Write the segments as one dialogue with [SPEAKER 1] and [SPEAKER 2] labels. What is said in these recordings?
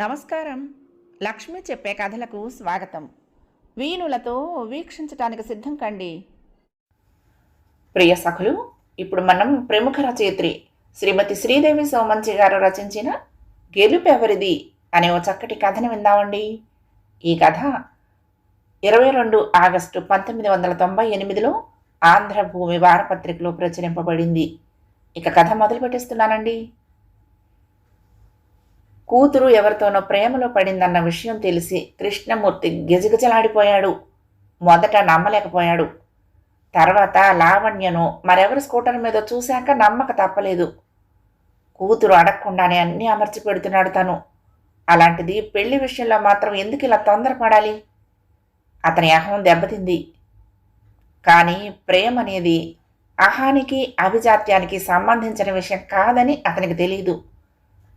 [SPEAKER 1] నమస్కారం. లక్ష్మి చెప్పే కథలకు స్వాగతం. వీణులతో వీక్షించటానికి సిద్ధం కండి. ప్రియ సఖులు ఇప్పుడు మనం ప్రముఖ రచయిత్రి శ్రీమతి శ్రీదేవి సోమంచి గారు రచించిన గెలుపెవరిది అనే ఓ చక్కటి కథని విందామండి. ఈ కథ ఇరవై రెండు ఆగస్టు పంతొమ్మిది వందల తొంభై ఎనిమిదిలో ఆంధ్రభూమి వారపత్రికలో ప్రచురింపబడింది. ఇక కథ మొదలు పెట్టేస్తున్నానండి కూతురు ఎవరితోనో ప్రేమలో పడిందన్న విషయం తెలిసి కృష్ణమూర్తి గిజగిజలాడిపోయాడు. మొదట నమ్మలేకపోయాడు. తర్వాత లావణ్యను మరెవరి స్కూటర్ మీద చూశాక నమ్మక తప్పలేదు. కూతురు అడగకుండానే అన్నీ అమర్చి పెడుతున్నాడు తను. అలాంటిది పెళ్ళి విషయంలో మాత్రం ఎందుకు ఇలా తొందరపడాలి? అతని అహం దెబ్బతింది. కానీ ప్రేమ అనేది అహానికి అభిజాత్యానికి సంబంధించిన విషయం కాదని అతనికి తెలియదు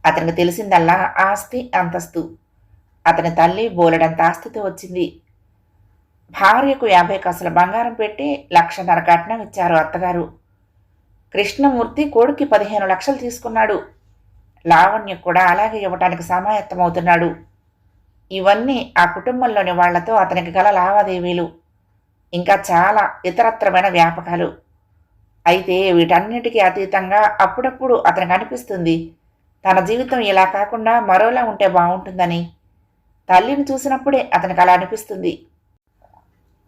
[SPEAKER 1] అతనికి తెలిసిందల్లా ఆస్తి అంతస్తు. అతని తల్లి బోలెడంత ఆస్తితో వచ్చింది. భార్యకు యాభై కాసుల బంగారం పెట్టి లక్షన్నర కట్నం ఇచ్చారు అత్తగారు. కృష్ణమూర్తి కొడుక్కి పదిహేను లక్షలు తీసుకున్నాడు. లావణ్య కూడా అలాగే ఇవ్వటానికి సమాయత్తమవుతున్నాడు. ఇవన్నీ ఆ కుటుంబంలోని వాళ్ళతో అతనికి గల లావాదేవీలు. ఇంకా చాలా ఇతరత్రమైన వ్యాపకాలు. అయితే వీటన్నిటికీ అతీతంగా అప్పుడప్పుడు అతనికి అనిపిస్తుంది తన జీవితం ఇలా కాకుండా మరోలా ఉంటే బాగుంటుందని. తల్లిని చూసినప్పుడే అతనికి అలా అనిపిస్తుంది.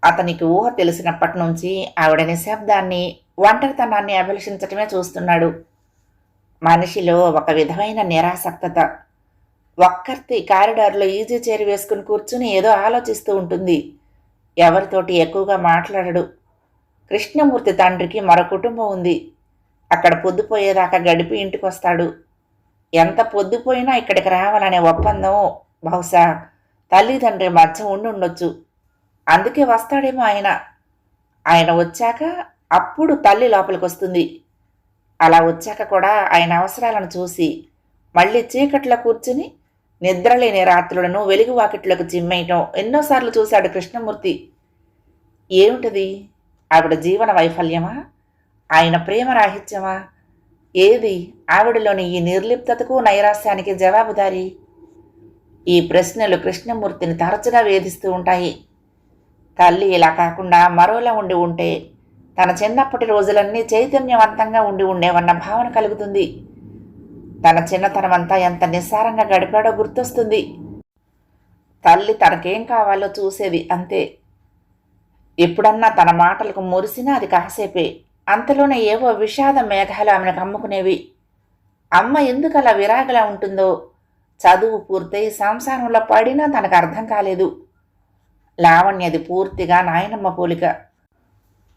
[SPEAKER 1] అతనికి ఊహ తెలిసినప్పటి నుంచి ఆవిడ నిశ్శబ్దాన్ని ఒంటరితనాన్ని అభిలషించటమే చూస్తున్నాడు. మనిషిలో ఒక విధమైన నిరాసక్తత. ఒక్కర్తి కారిడార్లో ఈజీ చైర్ వేసుకుని కూర్చుని ఏదో ఆలోచిస్తూ ఉంటుంది. ఎవరితోటి ఎక్కువగా మాట్లాడడు. కృష్ణమూర్తి తండ్రికి మరో కుటుంబం ఉంది. అక్కడ పొద్దుపోయేదాకా గడిపి ఇంటికి వస్తాడు ఎంత పొద్దుపోయినా ఇక్కడికి రావాలనే ఒప్పందం బహుశా తల్లిదండ్రి మధ్య ఉండుండొచ్చు అందుకే వస్తాడేమో ఆయన. ఆయన వచ్చాక అప్పుడు తల్లి లోపలికి వస్తుంది అలా వచ్చాక కూడా ఆయన అవసరాలను చూసి మళ్ళీ చీకట్లో కూర్చుని నిద్రలేని రాత్రులను వెలుగు వాకిట్లకు చిమ్మేయటం ఎన్నోసార్లు చూశాడు కృష్ణమూర్తి. ఏమిటది? ఆవిడ జీవన వైఫల్యమా? ఆయన ప్రేమ రాహిత్యమా? ఏది? ఆవిడలోని ఈ నిర్లిప్తతకు నైరాస్యానికి జవాబుదారి ఈ ప్రశ్నలు కృష్ణమూర్తిని తరచుగా వేధిస్తూ ఉంటాయి. తల్లి ఇలా కాకుండా మరోలా ఉండి ఉంటే తన చిన్నప్పటి రోజులన్నీ చైతన్యవంతంగా ఉండి ఉండేవన్న భావన కలుగుతుంది. తన చిన్నతనమంతా ఎంత నిస్సారంగా గడిపాడో గుర్తొస్తుంది. తల్లి తనకేం కావాలో చూసేది అంతే. ఎప్పుడన్నా తన మాటలకు మురిసినా అది కాసేపే. అంతలోనే ఏవో విషాద మేఘాలు ఆమెను కమ్ముకునేవి అమ్మ ఎందుకు అలా విరాగలా ఉంటుందో? చదువు పూర్తయి సంసారంలో పడినా తనకు అర్థం కాలేదు. లావణ్యది పూర్తిగా నాయనమ్మ పోలిక.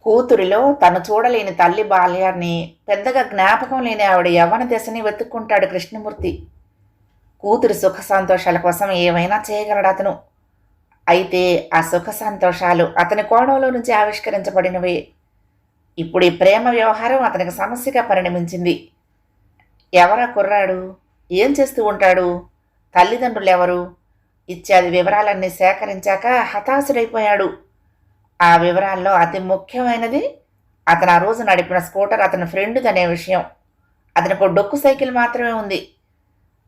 [SPEAKER 1] కూతురిలో తను చూడలేని తల్లి బాల్యాన్ని పెద్దగా జ్ఞాపకం లేని ఆవిడ యవ్వన దశని వెతుక్కుంటాడు కృష్ణమూర్తి. కూతురి సుఖ సంతోషాల కోసం ఏమైనా చేయగలడు అతను. అయితే ఆ సుఖ సంతోషాలు అతని కోణంలో నుంచి ఆవిష్కరించబడినవే. ఇప్పుడు ఈ ప్రేమ వ్యవహారం అతనికి సమస్యగా పరిణమించింది. ఎవరా కుర్రాడు? ఏం చేస్తూ ఉంటాడు? తల్లిదండ్రులు ఎవరు ఇత్యాది వివరాలన్నీ సేకరించాక హతాశుడైపోయాడు. ఆ వివరాల్లో అతి ముఖ్యమైనది అతను ఆ రోజు నడిపిన స్కూటర్ అతని ఫ్రెండ్దనే విషయం. అతనికి ఒక డొక్కు సైకిల్ మాత్రమే ఉంది.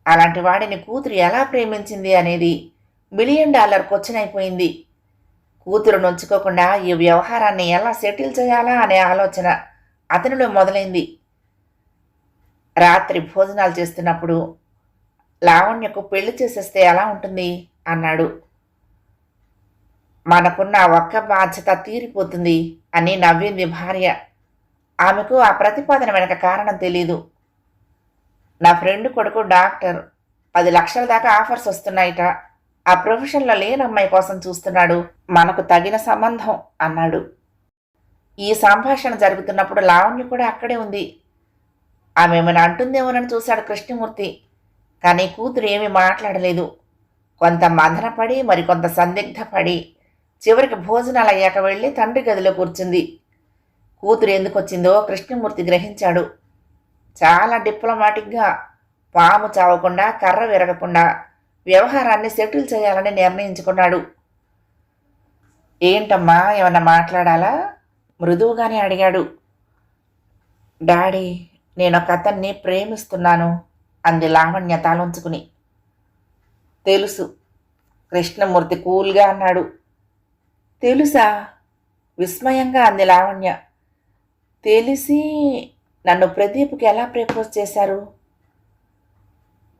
[SPEAKER 1] అలాంటి వాడిని కూతురు ఎలా ప్రేమించింది అనేది మిలియన్ డాలర్ క్వశ్చన్ అయిపోయింది. కూతురు నొచ్చుకోకుండా ఈ వ్యవహారాన్ని ఎలా సెటిల్ చేయాలా అనే ఆలోచన అతనిలో మొదలైంది. రాత్రి భోజనాలు చేస్తున్నప్పుడు లావణ్యకు పెళ్ళి చేసేస్తే ఎలా ఉంటుంది? అన్నాడు. మనకున్న ఒక్క బాధ్యత తీరిపోతుంది అని నవ్వింది భార్య. ఆమెకు ఆ ప్రతిపాదన వెనక కారణం తెలీదు. నా ఫ్రెండ్ కొడుకు డాక్టర్. పది లక్షల దాకా ఆఫర్స్ వస్తున్నాయిట. ఆ ప్రొఫెషన్లో లేని అమ్మాయి కోసం చూస్తున్నాడు. మనకు తగిన సంబంధం అన్నాడు. ఈ సంభాషణ జరుగుతున్నప్పుడు లావణ్య కూడా అక్కడే ఉంది. ఆమె ఏమైనా అంటుందేమోనని చూశాడు కృష్ణమూర్తి. కానీ కూతురు ఏమీ మాట్లాడలేదు. కొంత మదనపడి మరికొంత సందిగ్ధపడి చివరికి భోజనాలు అయ్యాక వెళ్ళి తండ్రి గదిలో కూర్చుంది. కూతురు ఎందుకు వచ్చిందో కృష్ణమూర్తి గ్రహించాడు. చాలా డిప్లొమాటిక్గా పాము చావకుండా కర్ర విరగకుండా వ్యవహారాన్ని సెటిల్ చేయాలని నిర్ణయించుకున్నాడు. ఏంటమ్మా ఏమన్నా మాట్లాడాలా? మృదువుగానే అడిగాడు. డాడీ నేను ఒక అతన్ని ప్రేమిస్తున్నాను అంది లావణ్య తాలుంచుకుని. తెలుసు కృష్ణమూర్తి కూల్గా అన్నాడు. తెలుసా? విస్మయంగా అంది లావణ్య. తెలిసి నన్ను ప్రదీప్కి ఎలా ప్రపోజ్ చేశారు?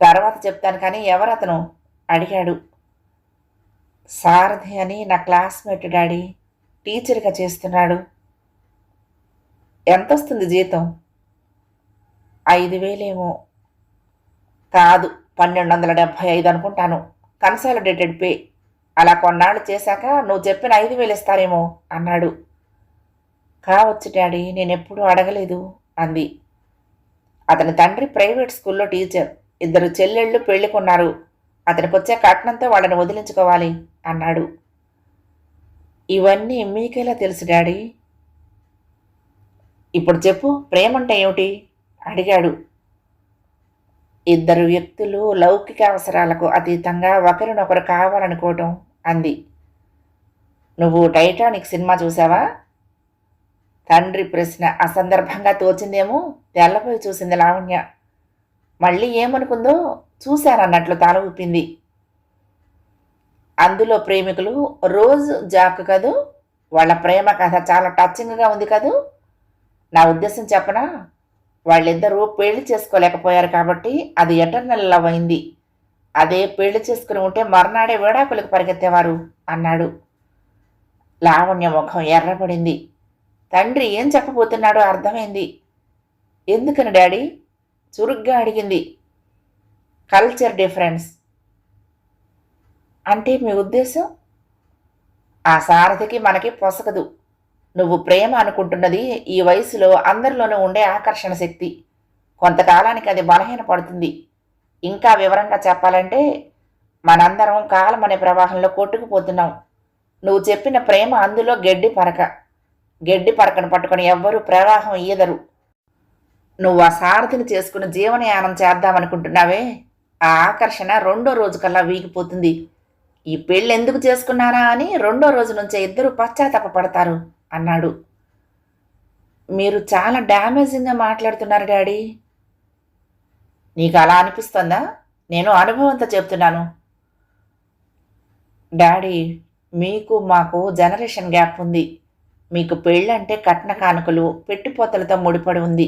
[SPEAKER 1] తర్వాత చెప్తాను కానీ ఎవరతను? అడిగాడు. సారథి అని నా క్లాస్మేట్ డాడీ టీచర్గా చేస్తున్నాడు. ఎంత వస్తుంది జీతం? ఐదు వేలేమో. కాదు పన్నెండు వందల డెబ్భై ఐదు అనుకుంటాను. Consolidated pay. అలా కొన్నాళ్ళు చేశాక నువ్వు చెప్పిన ఐదు వేలు ఇస్తారేమో అన్నాడు. కావచ్చు డాడీ నేనెప్పుడూ అడగలేదు అంది. అతని తండ్రి ప్రైవేట్ స్కూల్లో టీచర్. ఇద్దరు చెల్లెళ్ళు పెళ్ళికున్నారు వచ్చే కట్నంతో వాళ్ళని వదిలించుకోవాలి అన్నాడు. ఇవన్నీ మీకెలా తెలుసు డాడీ? ఇప్పుడు చెప్పు ప్రేమంటే ఏమిటి? అడిగాడు. ఇద్దరు వ్యక్తులు లౌకిక అవసరాలకు అతీతంగా ఒకరినొకరు కావాలనుకోవటం అంది. నువ్వు టైటానిక్ సినిమా చూసావా? తండ్రి ప్రశ్న అసందర్భంగా తోచిందేమో తెల్లపోయి చూసింది లావణ్య. మళ్ళీ ఏమనుకుందో చూశానన్నట్లు తల ఊపింది అందులో ప్రేమికులు రోజు జాక్ కదూ? వాళ్ళ ప్రేమ కథ చాలా టచ్చింగ్గా ఉంది కదూ? నా ఉద్దేశం చెప్పనా? వాళ్ళిద్దరూ పెళ్ళి చేసుకోలేకపోయారు కాబట్టి అది ఎటర్నల్ లవ్ అయింది. అదే పెళ్ళి చేసుకుని ఉంటే మర్నాడే వేడాకులకు పరిగెత్తేవారు అన్నాడు. లావణ్య ముఖం ఎర్రపడింది తండ్రి ఏం చెప్పబోతున్నాడో అర్థమైంది. ఎందుకని డాడీ? చురుగ్గా అడిగింది. కల్చర్ డిఫరెన్స్ అంటే మీ ఉద్దేశం ఆ సారథికి మనకి పొసగదు. నువ్వు ప్రేమ అనుకుంటున్నది ఈ వయసులో అందరిలోనూ ఉండే ఆకర్షణ శక్తి. కొంతకాలానికి అది బలహీనపడుతుంది ఇంకా వివరంగా చెప్పాలంటే మనందరం కాలం అనే ప్రవాహంలో కొట్టుకుపోతున్నాం. నువ్వు చెప్పిన ప్రేమ అందులో గడ్డి పరక. గడ్డి పరకను పట్టుకొని ఎవ్వరూ ప్రవాహం ఈయదరు. నువ్వు ఆ సారథిని చేసుకుని జీవనయానం చేద్దామనుకుంటున్నావే? ఆ ఆకర్షణ రెండో రోజు కల్లా వీగిపోతుంది. ఈ పెళ్ళి ఎందుకు చేసుకున్నారా అని రెండో రోజు నుంచే ఇద్దరు పశ్చాత్తాప పడతారు అన్నాడు. మీరు చాలా డ్యామేజింగ్గా మాట్లాడుతున్నారు డాడీ. నీకు అలా అనిపిస్తుందా? నేను అనుభవంతో చెప్తున్నాను. డాడీ మీకు మాకు జనరేషన్ గ్యాప్ ఉంది. మీకు పెళ్ళంటే కట్న కానుకలు పెట్టుపోతలతో ముడిపడి ఉంది.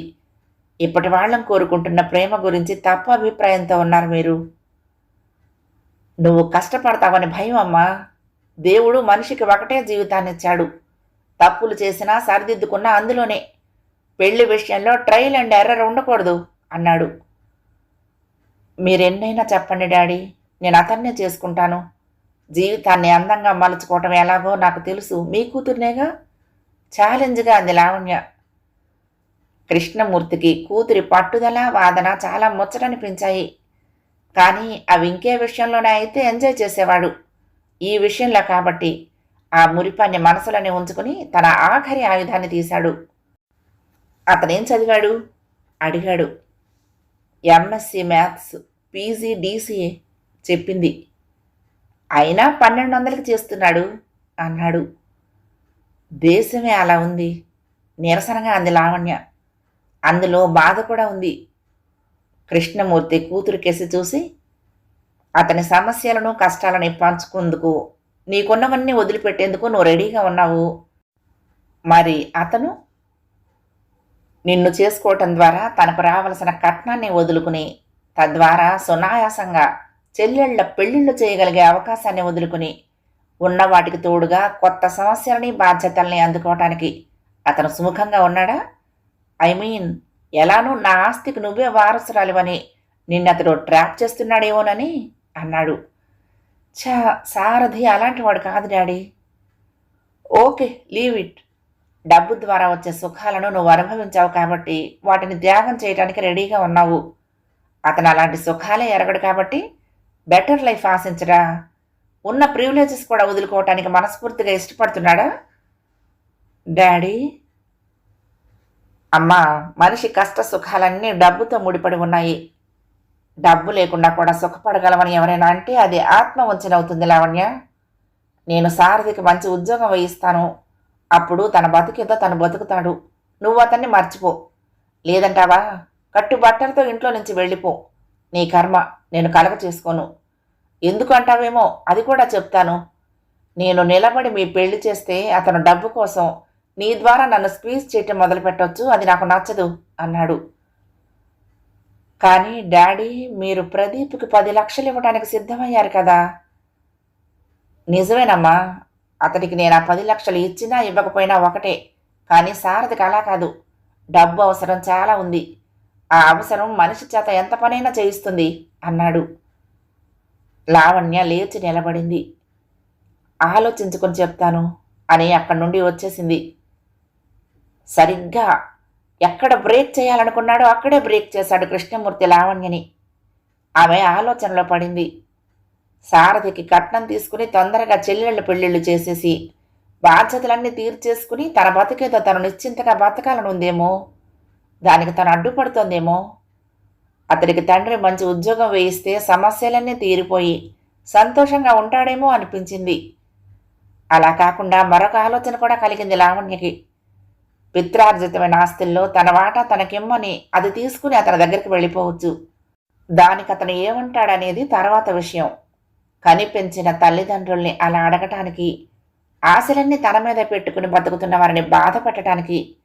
[SPEAKER 1] ఇప్పటి వాళ్ళం కోరుకుంటున్న ప్రేమ గురించి తప్ప అభిప్రాయంతో ఉన్నారు మీరు. నువ్వు కష్టపడతావని భయం అమ్మా. దేవుడు మనిషికి ఒకటే జీవితాన్ని ఇచ్చాడు తప్పులు చేసినా సరిదిద్దుకున్నా అందులోనే. పెళ్ళి విషయంలో ట్రయల్ అండ్ ఎర్రర్ ఉండకూడదు అన్నాడు. మీరెన్నైనా చెప్పండి డాడీ నేను అతన్నే చేసుకుంటాను. జీవితాన్ని అందంగా మలుచుకోవటం ఎలాగో నాకు తెలుసు. మీ కూతుర్నేగా? ఛాలెంజ్గా అంది లావణ్య. కృష్ణమూర్తికి కూతురి పట్టుదల వాదన చాలా ముచ్చటనిపించాయి. కానీ అవి ఇంకే విషయంలోనే అయితే ఎంజాయ్ చేసేవాడు. ఈ విషయంలో కాబట్టి ఆ మురిపాన్ని మనసులోనే ఉంచుకుని తన ఆఖరి ఆయుధాన్ని తీశాడు. అతనేం చదివాడు? అడిగాడు. ఎంఎస్సి మ్యాథ్స్ పీజీ డీసీఏ చెప్పింది. అయినా పన్నెండు వందలకి చేస్తున్నాడు అన్నాడు. దేశమే అలా ఉంది. నిరసనగా అంది లావణ్య. అందులో బాధ కూడా ఉంది. కృష్ణమూర్తి కూతురు కేసి చూసి అతని సమస్యలను కష్టాలను పంచుకుందుకు నీకున్నవన్నీ వదిలిపెట్టేందుకు నువ్వు రెడీగా ఉన్నావు. మరి అతను నిన్ను చేసుకోవటం ద్వారా తనకు రావలసిన కట్నాన్ని వదులుకుని తద్వారా సునాయాసంగా చెల్లెళ్ళ పెళ్ళిళ్ళు చేయగలిగే అవకాశాన్ని వదులుకుని ఉన్న వాటికి తోడుగా కొత్త సమస్యలని బాధ్యతల్ని అందుకోవటానికి అతను సుముఖంగా ఉన్నాడా? ఐ మీన్ ఎలానూ నా ఆస్తికి నువ్వే వారసురాలివని నిన్నతడు ట్రాప్ చేస్తున్నాడేమోనని అన్నాడు. ఛా సారథి అలాంటి వాడు కాదు డాడీ. Okay leave it. డబ్బు ద్వారా వచ్చే సుఖాలను నువ్వు అనుభవించావు కాబట్టి వాటిని త్యాగం చేయడానికి రెడీగా ఉన్నావు. అతను అలాంటి సుఖాలే ఎరగడు కాబట్టి బెటర్ లైఫ్ ఆశించరా ఉన్న ప్రివిలేజెస్ కూడా వదులుకోవటానికి మనస్ఫూర్తిగా ఇష్టపడుతున్నాడా? డాడీ అమ్మా మనిషి కష్ట సుఖాలన్నీ డబ్బుతో ముడిపడి ఉన్నాయి. డబ్బు లేకుండా కూడా సుఖపడగలమని ఎవరైనా అంటే అది ఆత్మ వంచనవుతుంది లావణ్య. నేను సారథికి మంచి ఉద్యోగం వేయిస్తాను అప్పుడు తన బతుకేదో తను బతుకుతాడు. నువ్వు అతన్ని మర్చిపో. లేదంటావా? కట్టుబట్టలతో ఇంట్లో నుంచి వెళ్ళిపో. నీ కర్మ నేను కలగ చేసుకోను. ఎందుకు అంటావేమో అది కూడా చెప్తాను. నేను నిలబడి మీ పెళ్ళి చేస్తే అతను డబ్బు కోసం నీ ద్వారా నన్ను స్క్వీజ్ చేయటం మొదలుపెట్టవచ్చు అది నాకు నచ్చదు అన్నాడు. కానీ డాడీ మీరు ప్రదీప్కి పది లక్షలు ఇవ్వడానికి సిద్ధమయ్యారు కదా. నిజమేనమ్మా అతడికి నేను ఆ పది లక్షలు ఇచ్చినా ఇవ్వకపోయినా ఒకటే కానీ సారథికి అలా కాదు. డబ్బు అవసరం చాలా ఉంది. ఆ అవసరం మనిషి చేత ఎంత పనైనా చేయిస్తుంది అన్నాడు. లావణ్య లేచి నిలబడింది. ఆలోచించుకొని చెప్తాను అని అక్కడి నుండి వచ్చేసింది. సరిగ్గా ఎక్కడ బ్రేక్ చేయాలనుకున్నాడో అక్కడే బ్రేక్ చేశాడు కృష్ణమూర్తి లావణ్యని. ఆమె ఆలోచనలో పడింది. సారథికి కట్నం తీసుకుని తొందరగా చెల్లెళ్ళు పెళ్ళిళ్ళు చేసేసి బాధ్యతలన్నీ తీర్చేసుకుని తన బతికేదో తను నిశ్చింతగా బతకాలనుందేమో? దానికి తను అడ్డుపడుతోందేమో? అతడికి తండ్రి మంచి ఉద్యోగం వేయిస్తే సమస్యలన్నీ తీరిపోయి సంతోషంగా ఉంటాడేమో అనిపించింది. అలా కాకుండా మరొక ఆలోచన కూడా కలిగింది లావణ్యకి. పిత్రార్జితమైన ఆస్తుల్లో తన వాటా తనకిమ్మని అది తీసుకుని అతని దగ్గరికి వెళ్ళిపోవచ్చు. దానికి అతను ఏమంటాడనేది తర్వాత విషయం. కనిపించిన తల్లిదండ్రుల్ని అలా అడగటానికి ఆశలన్నీ తన మీద పెట్టుకుని బతుకుతున్న వారిని బాధపెట్టడానికి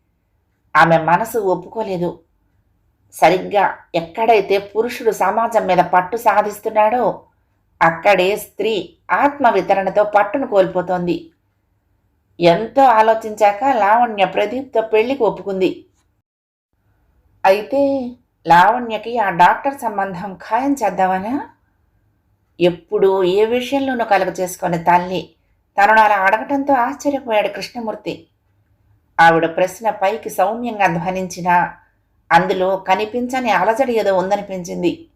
[SPEAKER 1] ఆమె మనసు ఒప్పుకోలేదు. సరిగ్గా ఎక్కడైతే పురుషుడు సమాజం మీద పట్టు సాధిస్తున్నాడో అక్కడే స్త్రీ ఆత్మ వితరణతో పట్టును కోల్పోతోంది. ఎంతో ఆలోచించాక లావణ్య ప్రదీప్తో పెళ్ళికి ఒప్పుకుంది. అయితే లావణ్యకి ఆ డాక్టర్ సంబంధం ఖాయం చేద్దామనా? ఎప్పుడు ఏ విషయంలోనూ కలుగ చేసుకునే తల్లి. తనను అలా అడగటంతో ఆశ్చర్యపోయాడు కృష్ణమూర్తి. ఆవిడ ప్రశ్న పైకి సౌమ్యంగా ధ్వనించినా అందులో కనిపించని అలజడి ఏదో ఉందనిపించింది.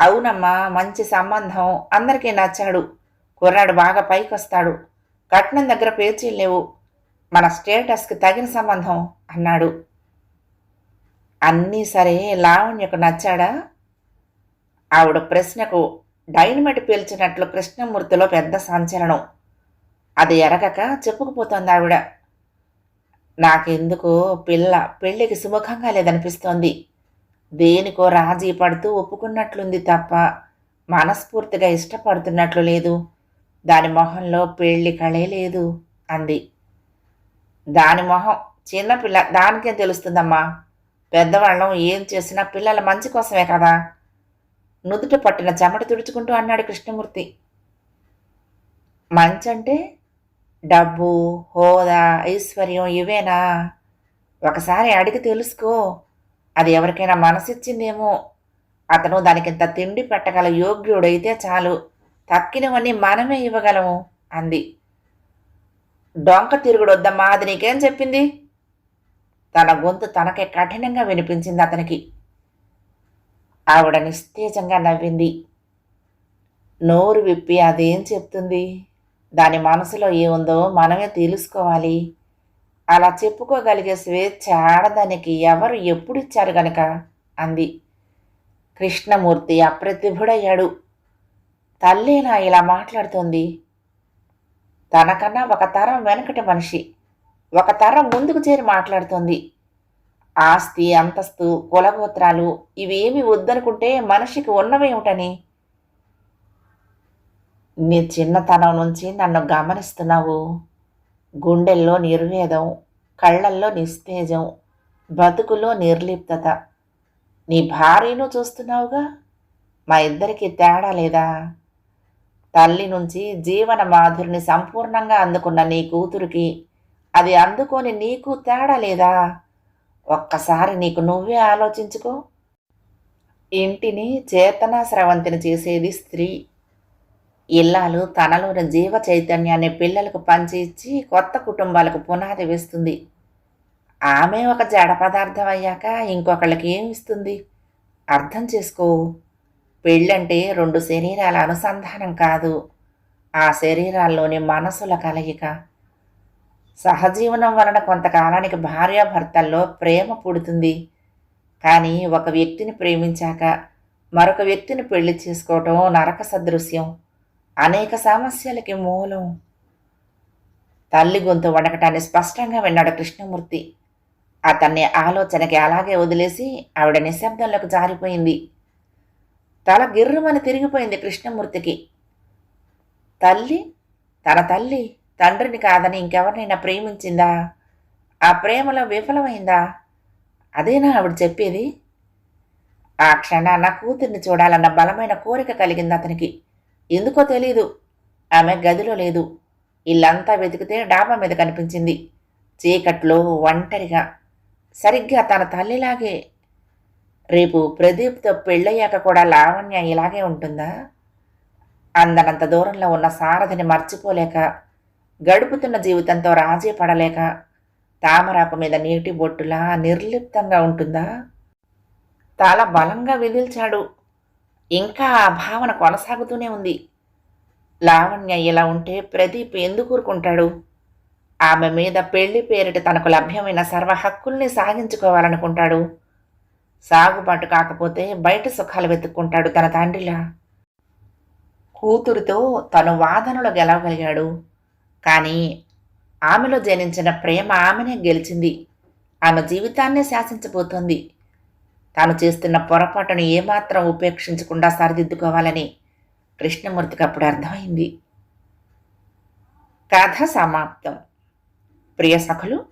[SPEAKER 1] అవునమ్మా మంచి సంబంధం అందరికీ నచ్చాడు. కుర్రాడు బాగా పైకొస్తాడు. కట్నం దగ్గర పేచీలు లేవు. మన స్టేటస్కి తగిన సంబంధం అన్నాడు. అన్నీ సరే లావణ్యకు నచ్చాడా? ఆవిడ ప్రశ్నకు డైనమైట్ పీల్చినట్లు కృష్ణమూర్తిలో పెద్ద సంచలనం. అది ఎరగక చెప్పుకుపోతోంది ఆవిడ. నాకెందుకు పిల్ల పెళ్ళికి సుముఖంగా లేదనిపిస్తోంది. దేనికో రాజీ పడుతూ ఒప్పుకున్నట్లుంది తప్ప మనస్ఫూర్తిగా ఇష్టపడుతున్నట్లు లేదు. దాని మొహంలో పెళ్ళి కళే లేదు అంది. దాని మొహం చిన్నపిల్ల దానికేం తెలుస్తుందమ్మా? పెద్దవాళ్ళం ఏం చేసినా పిల్లల మంచి కోసమే కదా? నుదుట పట్టిన చెమట తుడుచుకుంటూ అన్నాడు కృష్ణమూర్తి. మంచంటే డబ్బు హోదా ఐశ్వర్యం ఇవేనా? ఒకసారి అడిగి తెలుసుకో. అది ఎవరికైనా మనసిచ్చిందేమో. అతను దానికింత తిండి పెట్టగల యోగ్యుడైతే చాలు. తక్కినవన్నీ మనమే ఇవ్వగలము అంది. డొంక తిరుగుడు వద్దమ్మా అది నీకేం చెప్పింది? తన గొంతు తనకే కఠినంగా వినిపించింది అతనికి. ఆవిడ నిస్తేజంగా నవ్వింది. నోరు విప్పి అదేం చెప్తుంది? దాని మనసులో ఏముందో మనమే తెలుసుకోవాలి. అలా చెప్పుకోగలిగే స్వేచ్ఛ ఆడదానికి ఎవరు ఎప్పుడు ఇచ్చారు గనక? అంది. కృష్ణమూర్తి అప్రతిభుడయ్యాడు. తల్లేనా ఇలా మాట్లాడుతోంది. తనకన్నా ఒక తరం వెనకటి మనిషి ఒక తరం ముందుకు చేరి మాట్లాడుతోంది. ఆస్తి అంతస్తు కులగోత్రాలు ఇవేమి వద్దనుకుంటే మనిషికి ఉన్నవేమిటని నీ చిన్నతనం నుంచి నన్ను గమనిస్తున్నావు. గుండెల్లో నిర్వేదం కళ్ళల్లో నిస్తేజం బతుకులో నిర్లిప్తత. నీ భార్యను చూస్తున్నావుగా? మా ఇద్దరికి తేడా లేదా? తల్లి నుంచి జీవన మాధురిని సంపూర్ణంగా అందుకున్న నీ కూతురికి అది అందుకొని నీకు తేడా లేదా? ఒక్కసారి నీకు నువ్వే ఆలోచించుకో. ఇంటిని చేతనా స్రవంతిని చేసేది స్త్రీ. ఇల్లాలు తనలోని జీవ చైతన్యాన్ని పిల్లలకు పంచి ఇచ్చి కొత్త కుటుంబాలకు పునాది వేస్తుంది. ఆమె ఒక జడ పదార్థం అయ్యాక ఇంకొకళ్ళకి ఏం ఇస్తుంది? అర్థం చేసుకో. పెళ్ళంటే రెండు శరీరాల అనుసంధానం కాదు. ఆ శరీరాల్లోని మనసుల కలయిక. సహజీవనం వలన కొంతకాలానికి భార్యాభర్తల్లో ప్రేమ పుడుతుంది. కానీ ఒక వ్యక్తిని ప్రేమించాక మరొక వ్యక్తిని పెళ్ళి చేసుకోవటం నరక సదృశ్యం. అనేక సమస్యలకి మూలం. తల్లి గొంతు వడకటాన్ని స్పష్టంగా విన్నాడు కృష్ణమూర్తి. అతన్ని ఆలోచనకి అలాగే వదిలేసి ఆవిడ నిశ్శబ్దంలోకి జారిపోయింది. తల గిర్రుమని తిరిగిపోయింది కృష్ణమూర్తికి. తల్లి? తన తల్లి? తండ్రిని కాదని ఇంకెవరినైనా ప్రేమించిందా? ఆ ప్రేమలో విఫలమైందా? అదేనా ఆవిడ చెప్పేది? ఆ క్షణాన కూతుర్ని చూడాలన్న బలమైన కోరిక కలిగింది అతనికి. ఎందుకో తెలీదు. ఆమె గదిలో లేదు. ఇల్లంతా వెతికితే డాబా మీద కనిపించింది. చీకట్లో ఒంటరిగా. సరిగ్గా తన తల్లిలాగే రేపు ప్రదీప్తో పెళ్ళయ్యాక కూడా లావణ్య ఇలాగే ఉంటుందా? అందనంత దూరంలో ఉన్న సారథిని మర్చిపోలేక గడుపుతున్న జీవితంతో రాజీ పడలేక తామరాకు మీద నీటి బొట్టులా నిర్లిప్తంగా ఉంటుందా? తల బలంగా విదిల్చాడు. ఇంకా ఆ భావన కొనసాగుతూనే ఉంది. లావణ్య ఇలా ఉంటే ప్రదీప్ ఎందుకు ఊరుకుంటాడు? ఆమె మీద పెళ్ళి పేరిట తనకు లభ్యమైన సర్వ హక్కుల్ని సాగించుకోవాలనుకుంటాడు. సాగుబాటు కాకపోతే బయట సుఖాలు వెతుక్కుంటాడు తన తండ్రిలా. కూతురితో తను వాదనలో గెలవగలిగాడు. కానీ ఆమెలో జనించిన ప్రేమ ఆమెనే గెలిచింది. ఆమె జీవితాన్నే శాసించబోతోంది. తాను చేస్తున్న పొరపాటును ఏమాత్రం ఉపేక్షించకుండా సరిదిద్దుకోవాలని కృష్ణమూర్తికి అప్పుడు అర్థమైంది. కథ సమాప్తం. ప్రియ సఖులు